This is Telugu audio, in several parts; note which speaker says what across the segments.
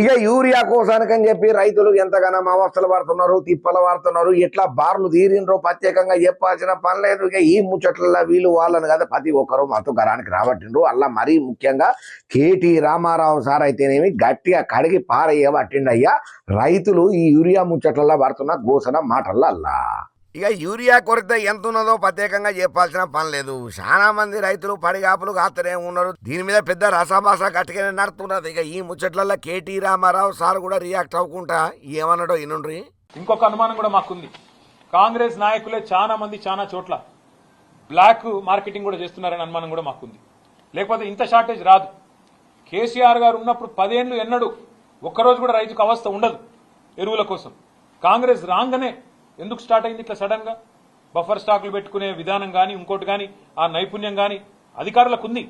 Speaker 1: ఇక యూరియా కోసానికని చెప్పి రైతులు ఎంతగానో అవస్థలు పడుతున్నారు తిప్పలు పడుతున్నారు ఎట్లా బార్లు తీరిండ్రో ప్రత్యేకంగా చెప్పాల్సిన పని లేదు. ఇక ఈ ముచ్చట్లలో వీళ్ళు వాళ్ళని కదా ప్రతి ఒక్కరు మాతో గరానికి రాబట్టిండ్రు. అలా మరీ ముఖ్యంగా కేటీ రామారావు సార్ అయితేనేమి గట్టిగా కడిగి పారయ్యబట్టిండయ్యా రైతులు ఈ యూరియా ముచ్చట్లలో పడుతున్న గోసన మాటలల్లా. ఇక యూరియా కొరత ఎంత ఉన్నదో ప్రత్యేకంగా చెప్పాల్సిన పని లేదు. చాలా మంది రైతులు పడిగాపులు కాస్తూనే ఉన్నారు. దీని మీద పెద్ద రసాభాస గట్టిగానే నడుతున్నది ఇక ఈ ముచ్చట్లలో కేటీ రామారావు సార్ కూడా రియాక్ట్ అవ్వకుండా ఏమన్నాడో ఇనుండ్రి
Speaker 2: ఇంకొక అనుమానం కూడా మాకుంది. కాంగ్రెస్ నాయకులే చాలా మంది చాలా చోట్ల బ్లాక్ మార్కెటింగ్ కూడా చేస్తున్నారని అనుమానం కూడా మాకుంది. లేకపోతే ఇంత షార్టేజ్ రాదు. కేసీఆర్ గారు ఉన్నప్పుడు పదేళ్ళు ఎన్నడు ఒక్కరోజు కూడా రైతుకు అవస్థ ఉండదు ఎరువుల కోసం. కాంగ్రెస్ రాగానే ఎందుకు స్టార్ట్ అయింది ఇట్లా సడన్గా? బఫర్ స్టాకులు పెట్టుకునే విధానం కానీ ఇంకోటి కానీ ఆ నైపుణ్యం కానీ అధికారులకు ఉంది.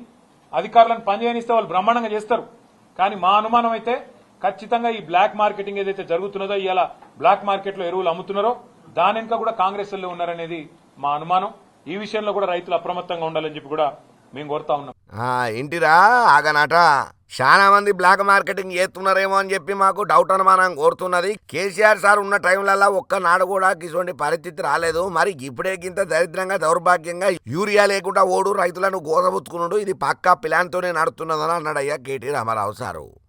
Speaker 2: అధికారులను పనిచేయనిస్తే వాళ్ళు బ్రహ్మాండంగా చేస్తారు. కానీ మా అనుమానం అయితే ఖచ్చితంగా ఈ బ్లాక్ మార్కెటింగ్ ఏదైతే జరుగుతున్నదో ఇలా బ్లాక్ మార్కెట్లో ఎరువులు అమ్ముతున్నారో దాని వెనుక కూడా కాంగ్రెస్ వాళ్ళు ఉన్నారనేది మా అనుమానం. ఈ విషయంలో కూడా రైతులు అప్రమత్తంగా ఉండాలని చెప్పి కూడా మేము కోరుతా ఉన్నాం.
Speaker 1: ఏంటిరా? ఆగనాట. చాలా మంది బ్లాక్ మార్కెటింగ్ చేస్తున్నారేమో అని చెప్పి మాకు డౌట్ అనుమానం కోరుతున్నది. కేసీఆర్ సార్ ఉన్న టైంలలో ఒక్కనాడు కూడా ఇటువంటి పరిస్థితి రాలేదు. మరి ఇప్పుడే గింత దరిద్రంగా దౌర్భాగ్యంగా యూరియా లేకుండా ఓడు రైతులను గోసబుచ్చుకున్నాడు ఇది పక్కా ప్లాన్తోనే నడుతున్నదని అన్నాడయ్యా కేటీ రామారావు సారు.